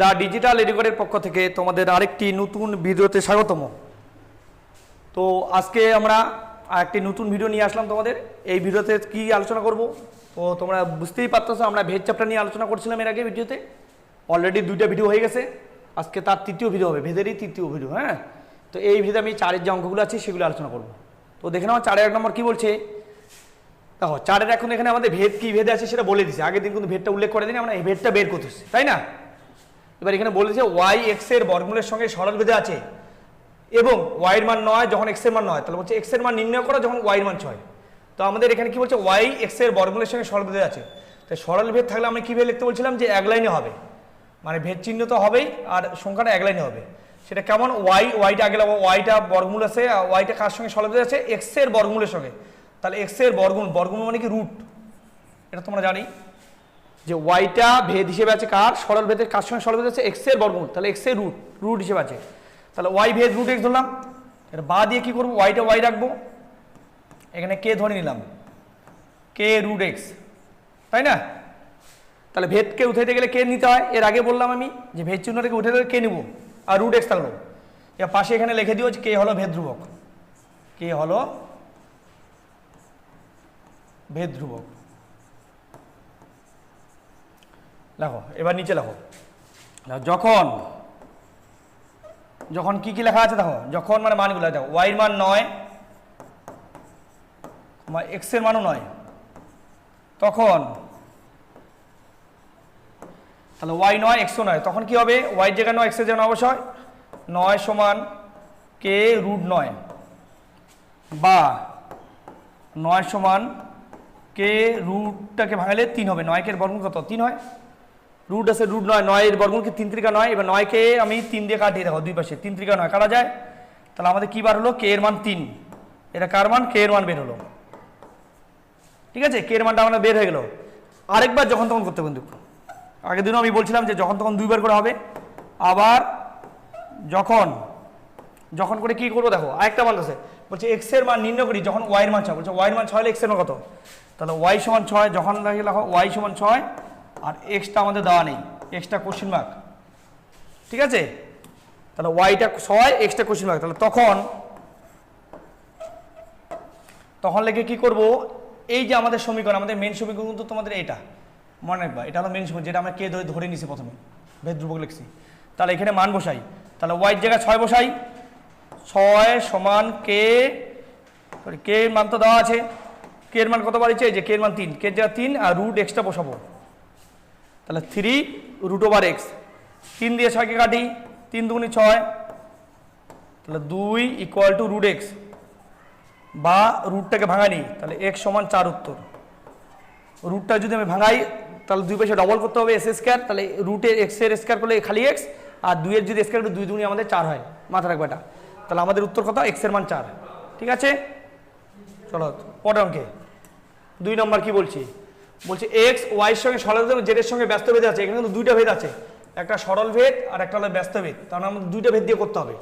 The digital এডুকেটের পক্ষ থেকে তোমাদের আরেকটি নতুন ভিডিওতে স্বাগতম। তো আজকে আমরা একটি নতুন ভিডিও নিয়ে আসলাম তোমাদের। এই ভিডিওতে কি আলোচনা করব? তো তোমরা বুঝতেই পারতেছো, আমরা ভেজ চ্যাপ্টার নিয়ে আলোচনা করছিলাম এর আগে ভিডিওতে। অলরেডি দুইটা ভিডিও হয়ে গেছে। আজকে তার তৃতীয় ভিডিও হবে, ভেদেরই তৃতীয় ভিডিও হ্যাঁ? তো এই ভিডিও আমি চারের যে অঙ্কগুলো আছে সেগুলো আলোচনা করব। তো দেখে নাও, চারের এক নম্বর কী বলছে? দেখো, চারের এখন এখানে আমাদের ভেদ কি ভেদ আছে সেটা বলে দিছে। আগের দিন কিন্তু ভেদটা উল্লেখ করে দিন আমরা এই ভেদটা বের করতেছি, তাই না? এবার এখানে বলেছে ওয়াই এক্সের বর্গমূলের সঙ্গে সরল ভেদে আছে। এবং ওয়াই এর মান নয় যখন এক্সের মান নয়, তাহলে বলছে এক্সের মান নির্ণয় করো যখন ওয়াই এর মান ছয়। তো আমাদের এখানে কি বলছে? ওয়াই এক্সের বর্গমূলের সঙ্গে সরল ভেদে আছে। তাই সরল ভেদ থাকলে আমরা কীভাবে লিখতে বলছিলাম যে এক লাইনে হবে। মানে ভেদ চিহ্ন তো হবেই আর সংখ্যাটা এক লাইনে হবে। সেটা কেমন? ওয়াই ওয়াইটা আগে ওয়াইটা বর্গমূল আছে ওয়াইটা কার সঙ্গে সরল ভেদে আছে? এক্সের বর্গমূলের সঙ্গে। তাহলে এক্সের বর্গমূল বর্গমূল মানে কি? রুট এটা তোমরা জানি যে ওয়াইটা ভেদ হিসেবে আছে কার? সরল ভেদের কার সঙ্গে সরল ভেদ আছে? এক্সের বর্গমূল। তাহলে এক্সের রুট রুট হিসেবে আছে। তাহলে ওয়াই ভেদ রুট এক্স ধরলাম। এর বা দিয়ে কি করব? ওয়াইটা ওয়াই রাখব। এখানে কে ধরে নিলাম। কে রুট এক্স তাই না? তাহলে ভেদকে উঠাইতে গেলে কে নিতে হয়। এর আগে বললাম আমি যে ভেদ চিহ্নটাকে উঠে গেলে কে নিব। আর রুট এক্স থাকল। এর পাশে এখানে লিখে দিও যে কে হলো ভেদ ধ্রুবক কে হলো ভেদ ধ্রুবক লেখো, এবার নিচে লেখো। যখন যখন কি কি লেখা আছে দেখো, যখন মানে মানগুলো, দেখো ওয়াইয়ের মান নয় এক্সের মানও নয়, তখন, তাহলে ওয়াই নয় এক্সও নয়, তখন কি হবে? ওয়াই জায়গায় নয় এক্সের জায়গায় অবশ্যই? নয় সমান কে রুট নয়, বা নয় সমান কে রুটটাকে ভাঙালে তিন হবে নয়কে বর্গমূল কত? তিন হয়। রুট আছে রুট নয় নয়ের বর্গমূলকে তিন ত্রিকা নয়? এবার নয়কে আমি তিন দিয়ে কাটিয়ে দেখো, দুই পাশে। তিন ত্রিকা নয়, কাটা যায়? তাহলে আমাদের কি বার হলো? কে এর মান তিন। এটা কার মান? কে এর মান বের হলো? ঠিক আছে? কে এর মানটা আমাদের বের হয়ে গেল? আরেকবার যখন তখন করতে বন্ধু। আগের দিনও আমি বলছিলাম যে যখন তখন দুইবার করে হবে। আবার যখন যখন করে কি করব দেখো, আরেকটা মান আছে। বলছে এক্সের মান নির্ণয় করি, যখন ওয়াই এর মান ছয়, বলছে ওয়াই এর মান ছয় হলে এক্সের মান কত? তাহলে ওয়াই সমান ছয়, যখন লাগে লেখো ওয়াই সমান ছয় আর এক্সটা আমাদের দেওয়া নেই। এক্সটা কোশ্চিন মার্ক ঠিক আছে? তাহলে ওয়াইটা ছয় এক্সটা কোশ্চিন মার্ক তাহলে তখন তখন লেগে কি করব? এই যে আমাদের সমীকরণ, আমাদের মেন সমীকরণ কিন্তু তোমাদের এটা মনে রাখবা, এটা হলো মেন সমীকরণ, যেটা আমরা কে ধরে ধরে নিছি প্রথমে। ভেদ লিখছি। তাহলে এখানে মান বসাই। তাহলে ওয়াইয়ের জায়গায় ছয় বসাই। ছয় সমান কে সরি কে মান তো দেওয়া আছে। কে এর মান কত বাড়িছে যে কে এর মান তিন। কে এর জায়গায় তিন আর রুট এক্সটা বসাবো। তাহলে থ্রি রুট ওভার এক্স তিন দিয়ে ছয়কে কাটি, তিন দুগুনি ছয়, তাহলে দুই ইকুয়াল টু রুট এক্স বা রুটটাকে ভাঙানি তাহলে এক্স সমান চার উত্তর। রুটটা যদি আমি ভাঙাই, তাহলে দুই পয়সা ডবল করতে হবে এস স্কোয়ার তাহলে রুটে এক্সের স্কোয়ার করলে খালি এক্স আর দুইয়ের যদি স্কোয়ার দুই দুগুনি আমাদের চার হয় মাথা রাখবে এটা। তাহলে আমাদের উত্তর কত? এক্সের মান চার। ঠিক আছে? চলো, পরের অঙ্কে। দুই নম্বর কি বলছি? বলছি এক্স ওয়াইয়ের সঙ্গে সরল জেডের সঙ্গে ব্যস্ত ভেদ আছে। এখানে কিন্তু দুইটা ভেদ আছে। একটা সরল ভেদ আর একটা হলো ব্যস্ত ভেদ। তাহলে আমাদের দুইটা ভেদ দিয়ে করতে হবে।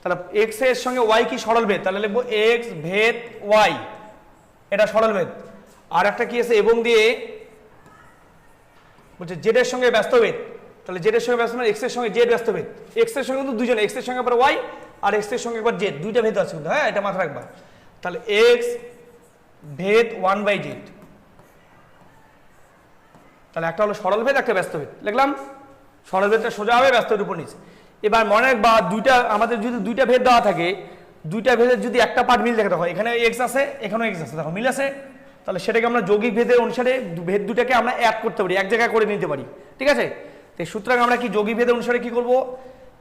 তাহলে এক্সের সঙ্গে ওয়াই কি সরল ভেদ? তাহলে লিখব এক্স ভেদ ওয়াই এটা সরল ভেদ। আর একটা কি আছে? এবং দিয়ে বলছে জেডের সঙ্গে ব্যস্ত ভেদ। তাহলে জেডের সঙ্গে ব্যস্ত মানে এক্সের সঙ্গে জেড ব্যস্ত ভেদ। এক্সের সঙ্গে কিন্তু দুজন এক্সের সঙ্গে একবার ওয়াই আর এক্সের সঙ্গে একবার জেড দুইটা ভেদ আছে কিন্তু হ্যাঁ? এটা মাথায় রাখবা। তাহলে এক্স ভেদ ওয়ান বাই জেড তাহলে একটা হলো সরল ভেদ, একটা ব্যস্ত ভেদ। লিখলাম, সরল ভেদটা সোজা হবে, ব্যস্ত উপর নিচে। এবার মনে রাখবা, দুইটা, আমাদের যদি দুইটা ভেদ দেওয়া থাকে, দুইটা ভেদের যদি একটা পার্ট মিল দেখে দেখো এখানে এক্স আছে, এখানেও এক্স আছে, দেখো মিল আছে। তাহলে সেটাকে আমরা যৌগিক ভেদের অনুসারে ভেদ দুটাকে আমরা এক করতে পারি, এক জায়গায় করে নিতে পারি, ঠিক আছে? তো সুতরাং আমরা কি যৌগিক ভেদের অনুসারে কি করব?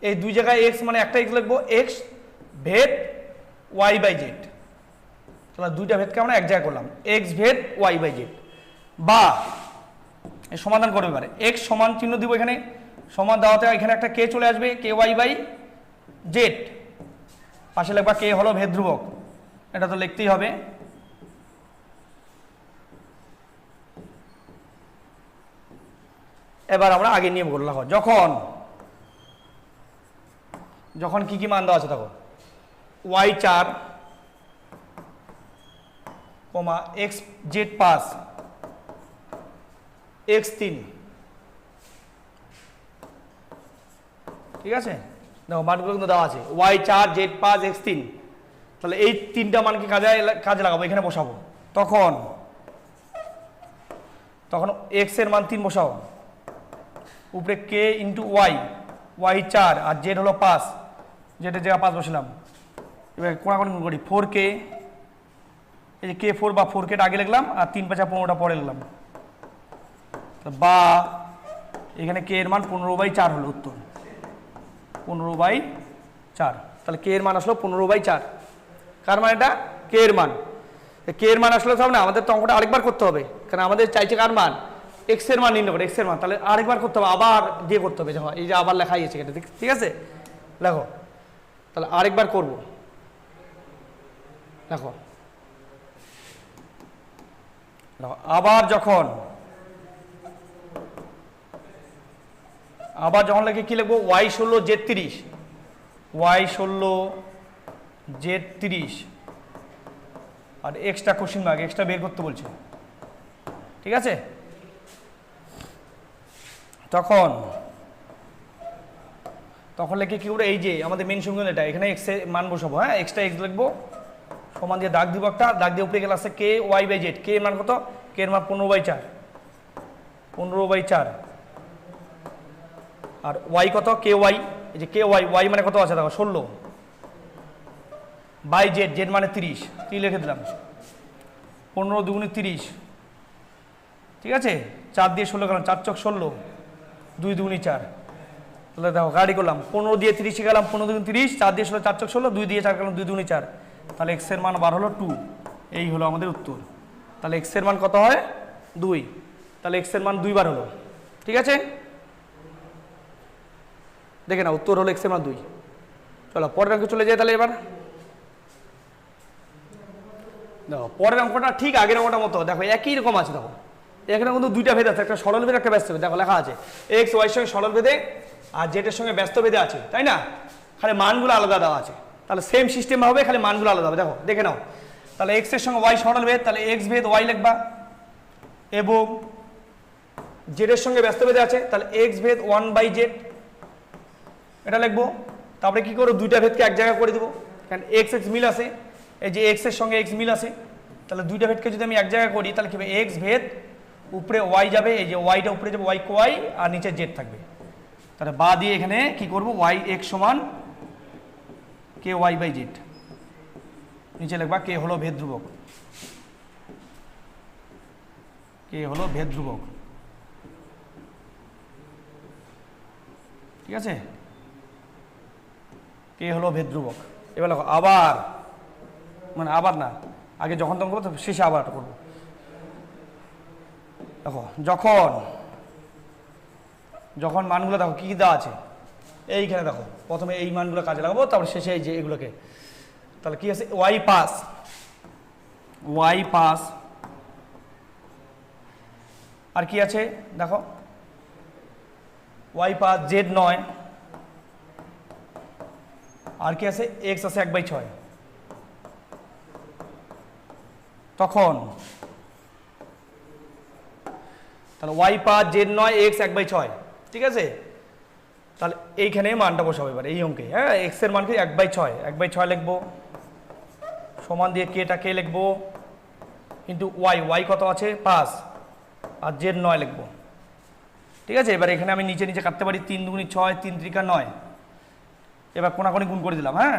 এই দুই জায়গায় এক্স মানে একটা এক্স লিখব এক্স ভেদ ওয়াই বাই জেড তাহলে দুইটা ভেদকে আমরা এক জায়গায় করলাম এক্স ভেদ ওয়াই বাই জেড বা সমাধান করবে এবারে। এক্স সমান চিহ্ন দিব এখানে। সমান দেওয়াতে এখানে একটা কে চলে আসবে কে ওয়াই বাই জেড পাশে লেখবা কে হলো ভেদ ধ্রুবক এটা তো লিখতেই হবে। এবার আমরা আগে নিয়ে বললাম যখন যখন কি কি মান দেওয়া আছে দেখো ওয়াই চার, comma X Z plus X তিন। ঠিক আছে? দেখো, মানগুলো কিন্তু দেওয়া আছে। ওয়াই চার জেড পাঁচ এক্স তিন। তাহলে এই তিনটা মানকে কাজে কাজে লাগাবো? এখানে বসাবো। তখন তখন এক্সের মান তিন বসাও। উপরে কে ইন্টু ওয়াই ওয়াই চার, আর জেড হলো পাঁচ। জেডের জায়গা পাঁচ বসলাম। এবার কোনাকোনি করি। ফোর কে এই যে কে ফোর বা ফোর কেটা আগে লিখলাম, আর তিন পাঁচা পনেরোটা পরে লিখলাম। বা এখানে কে এর মান পনেরো বাই চার হলো উত্তর। পনেরো বাই চার। তাহলে কে এর মান আসলো পনেরো বাই চার। কার মান এটা? কে এর মান। কে এর মান আসলে সব না আমাদের তো অঙ্কটা আরেকবার করতে হবে। কারণ আমাদের চাইছে কার মান? এক্সের মান নির্ণয় করে এক্সের মান। তাহলে আরেকবার করতে হবে আবার দিয়ে করতে হবে। এই যে আবার লেখা আছে এটা ঠিক- আছে? দেখো তাহলে আরেকবার করব। দেখো, আবার যখন আবার যখন লিখে কি লিখব? ওয়াই ষোলো জেড তিরিশ। ওয়াই ষোলো জেড তিরিশ। আর এক্সট্রা কোশ্চিন মার্ক এক্সট্রা বের করতে বলছে। ঠিক আছে? তখন তখন লিখে কি করব? এই যে আমাদের মেন সংখ্যা এটা এখানে এক্সের মান বসাবো হ্যাঁ? এক্সট্রা এক্স লিখব। সমান দিয়ে দাগ দিব একটা, দাগ দিয়ে উপরে গেলে আসছে কে ওয়াই বাই জেড কে এর মান কত? কে এর মান পনেরো বাই চার। পনেরো বাই চার। আর ওয়াই কত? কে ওয়াই এই যে কে ওয়াই ওয়াই মানে কত আছে? দেখো, ষোলো। বাই জেড জেড মানে তিরিশ। তিরিশ লিখে দিলাম। পনেরো দুগুণে তিরিশ। ঠিক আছে? চার দিয়ে ষোলো গেলাম, চার চক ষোলো। দুই দুগুণি চার। তাহলে দেখো, গাড়ি করলাম। পনেরো দিয়ে তিরিশে গেলাম, পনেরো দুগুণ তিরিশ, চার দিয়ে ষোলো, চার চক ষোলো, দুই দিয়ে চার গেলাম, দুই দুগুণি চার। তাহলে এক্সের মান বার হলো টু এই হলো আমাদের উত্তর। তাহলে এক্সের মান কত হয়? দুই। তাহলে এক্সের মান দুইবার হলো। ঠিক আছে? দেখে না উত্তর হলো এক্সের মান দুই। চলো, পরের অঙ্কে চলে যাই তাহলে এবার। দেখো, পরের অঙ্কটা ঠিক আগের অঙ্কটা মতো। দেখো, একই রকম আছে, দেখো। এখানে কিন্তু দুইটা ভেদ আছে, একটা সরল ভেদ একটা ব্যস্ত ভেদ দেখো, লেখা আছে এক্স ওয়াইয়ের সঙ্গে সরল ভেদে আর জেটের সঙ্গে ব্যস্ত ভেদে আছে, তাই না? খালি মানগুলো আলাদা দেওয়া আছে। তাহলে সেম সিস্টেম হবে খালি মানগুলো আলাদা হবে। দেখো, দেখে নাও। তাহলে এক্সের সঙ্গে ওয়াই সরল ভেদ তাহলে এক্স ভেদ ওয়াই লিখবা। এবং জেডের সঙ্গে ব্যস্ত ভেদে আছে, তাহলে এক্স ভেদ ওয়ান বাই জেড এটা লিখব। তারপরে কি করব? দুইটা ভেদকে এক জায়গায় করে দেবো। কারণ এক্স এক্স মিল আছে, এই যে এক্সের সঙ্গে এক্স মিল আছে, তাহলে দুইটা ভেদকে যদি আমি এক জায়গায় করি, তাহলে কি হবে? এক্স ভেদ উপরে ওয়াই যাবে, এই যে ওয়াইটা উপরে যাবে ওয়াই কোয়াই আর নিচে জেড থাকবে। তাহলে বা দিয়ে এখানে কি করব? ওয়াই এক্স সমান কে ওয়াই বাই জেড নিচে লিখবা কে হলো ভেদ ধ্রুবক কে হলো ভেদ ধ্রুবক ঠিক আছে? কে হলো ভেদ ধ্রুবক এবার দেখো, আবার মানে আবার না, আগে যখন তখন করব শেষে আবার করব। দেখো, যখন যখন মানগুলো দেখো কী কী দেওয়া আছে, এইখানে দেখো, প্রথমে এই মানগুলো কাজে লাগাবো, তারপর শেষে এই যে এগুলোকে। তাহলে কি আছে ওয়াই পাস ওয়াই পাস আর কি আছে? দেখো ওয়াই পাস জেড নয়। আর কি আছে? এক্স আছে এক বাই ছয়। তখন তাহলে ওয়াই পাঁচ জেড নয় এক্স এক বাই ছয়। ঠিক আছে? তাহলে এইখানে মানটা বসাবো এবার, এই অঙ্কে। হ্যাঁ এক্সের মান এক বাই ছয়। এক বাই ছয় লিখব। সমান দিয়ে কেটা কে লিখব। কিন্তু ওয়াই ওয়াই কত আছে? পাঁচ। আর জেড নয় লিখব। ঠিক আছে? এবার এখানে আমি নিচে নিচে কাটতে পারি। তিন দুগুনি ছয়, তিন ত্রিকা নয়। এবার কোনাকোনি গুণ করে দিলাম হ্যাঁ?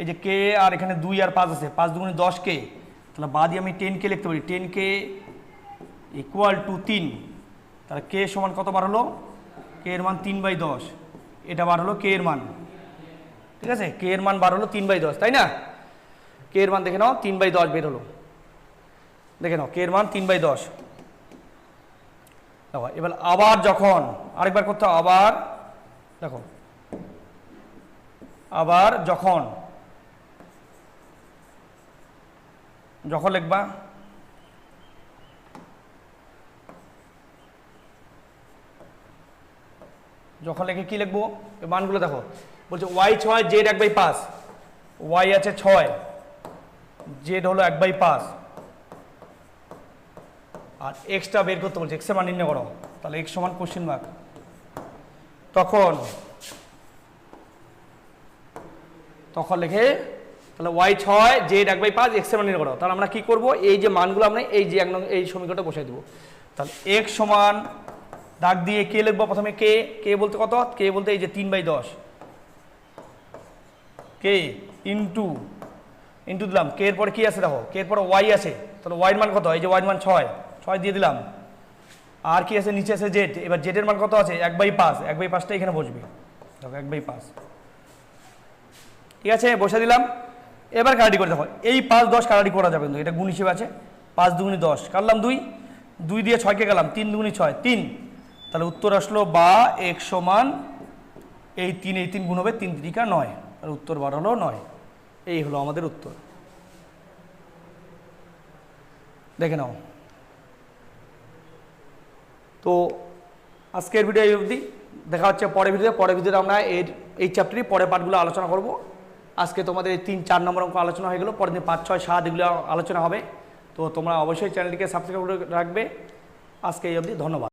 এই যে কে আর এখানে দুই আর পাঁচ আছে, পাঁচ দুগুনি দশ কে তাহলে বাদে আমি টেন কে লিখতে পারি। টেন কে ইকুয়াল টু তিন, তাহলে কে সমান কত বার হলো? কে এর মান তিন বাই দশ, এটা বার হলো কে এর মান, ঠিক আছে? কে এর মান বার হলো তিন বাই দশ, তাই না? কে এর মান দেখে নাও, তিন বাই দশ বের হলো। দেখে নাও কে এর মান তিন বাই দশ। দেখো, এবার আবার যখন আরেকবার করতে আবার দেখো আবার যখন যখন লিখবা, যখন লিখে কি লিখব? মানগুলো দেখো। বলছে ওয়াই ছয় জেড এক বাই পাঁচ। ওয়াই আছে ছয় জেড হলো এক বাই পাঁচ। আর এক্সটা বের করতে বলছে এক্সের মান নির্ণয় করো। তাহলে এক্স সমান কোশ্চিন মার্ক তখন তখন লিখে, তাহলে ওয়াই ছয় জেড এক বাই পাঁচ এক্সের মান নির্ণয় করো। তাহলে আমরা কি করব? এই যে মানগুলো আমরা এই যে এক এই সমীকরণটা বসাই দেবো। তাহলে এক সমান দাগ দিয়ে কে লিখব? প্রথমে কে কে বলতে কত? কে বলতে এই যে তিন বাই দশ। কে ইন্টু ইন্টু দিলাম। কে এর পরে কি আছে দেখো? কে এর পরে ওয়াই আছে। তাহলে ওয়াইয়ের মান কত? এই যে ওয়াইয়ের মান ছয়। ছয় দিয়ে দিলাম। আর কি আছে? নিচে আছে জেড এবার জেডের মান কত আছে? এক বাই পাঁচ। এক বাই পাঁচটা এখানে বসবে। দেখো, এক বাই পাঁচ। ঠিক আছে? বসে দিলাম। এবার কারাটি করে দেখো। এই পাঁচ দশ কারাটি করা যাবে কিন্তু, এটা গুণ হিসেবে আছে। পাঁচ দুগুনি দশ। কাটলাম দুই। দুই দিয়ে ছয়কে গেলাম। তিন দুগুনি ছয়। তিন। তাহলে উত্তর আসলো বা এক সমান এই তিন এই তিন গুণ হবে তিন তিরিকা নয়। আর উত্তর বার হলো নয়। এই হলো আমাদের উত্তর। দেখে নাও। তো আজকের ভিডিও এই অবধি। দেখা হচ্ছে পরের ভিডিওতে। পরের ভিডিওতে আমরা এর, এই চ্যাপ্টারই পরের পার্টগুলো আলোচনা করব। আজকে তোমাদের তিন, চার নম্বর অঙ্ক আলোচনা হয়ে গেল, পরের দিন পাঁচ, ছয়, সাত এগুলো আলোচনা হবে। তো তোমরা অবশ্যই চ্যানেলটিকে সাবস্ক্রাইব করে রাখবে। আজকে এই অবধি ধন্যবাদ।